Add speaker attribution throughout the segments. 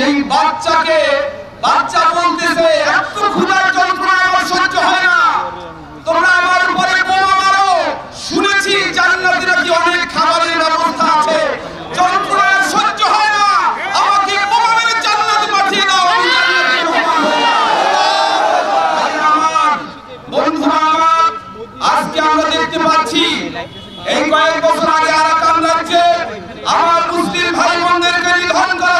Speaker 1: সেই বাচ্চাকে বাচ্চা বলতেছে এত ক্ষুধার যন্ত্রণা আমার সহ্য হয় না। তোমরা আমার উপরে বোমা মারো। শুনেছি জান্নাতে নাকি অনেক খাবারের ব্যবস্থা আছে। যন্ত্রণা সহ্য হয় না। আমাকে বোমা মেরে জান্নাতে পাঠিয়ে দাও। আমি জান্নাতে আমার, বন্ধুরা আমার, আজকে আমরা দেখতে পাচ্ছি এই কয়েক বছর আগে আরাকান রাজ্যে আমার মুসলিম ভাই বোনদেরকে নিধন করা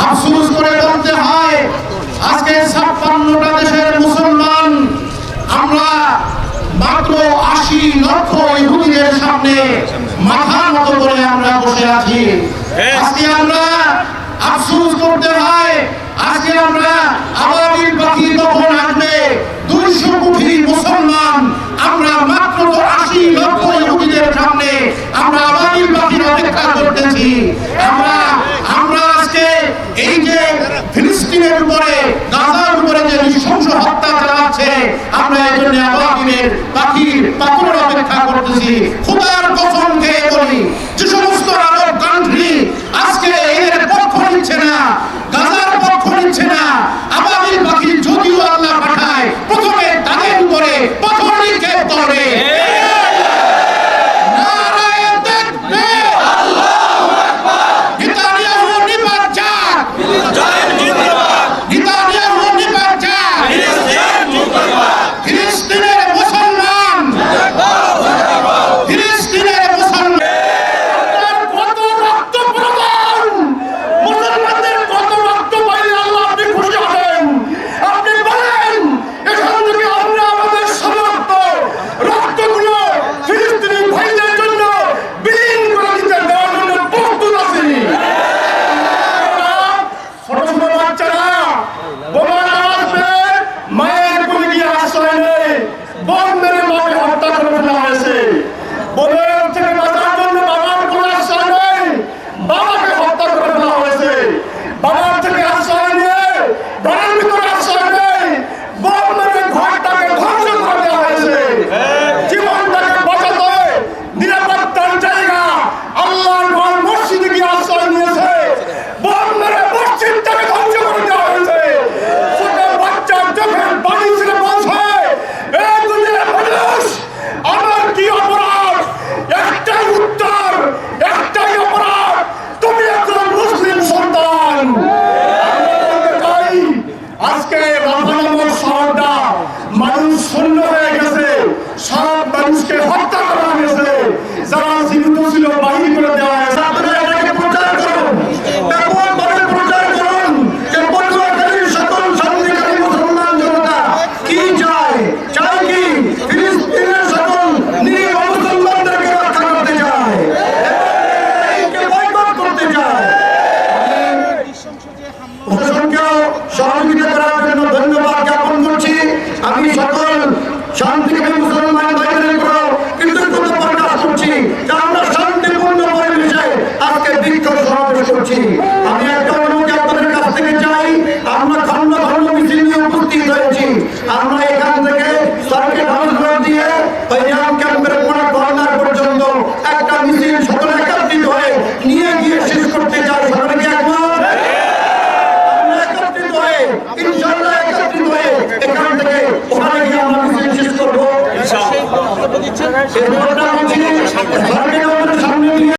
Speaker 2: আফসোস করে বলতে হয় আজকে ছাপ্পান্নটা দেশের মুসলমান আমরা মাত্র আশি লক্ষ ইহুদিদের সামনে মাথার মতো করে আমরা বসে আছি। আজকে আমরা আফসোস করতে হয় আজকে আমরা আবাবিল পাখি কখন আসবে দুইশো কোটি মুসলমান আমরা মাত্র আশি লক্ষ ইহুদিদের সামনে আমরা আবাবিল পাখির অপেক্ষা করতেছি আমরা আমরা আজকে এই যে ফিলিস্তিনের উপরে গাজার উপরে যে নৃশংস হত্যা পাখির অপেক্ষা করতেছি।
Speaker 3: শান্তিকে মুসলমান বাইরে করো কৃতজ্ঞতা প্রকাশ করছি যে আমরা শান্তিপূর্ণ পরিবেশে আজকে বিক্ষোভ সমাবেশ করছি। আমি একটা অনুমতি আপনাদের কাছ থেকে চাই। আমরা খন্ড খন্ড মিছিল নিয়ে গিয়ে শেষ করতে চাই। সকলে কি একমত?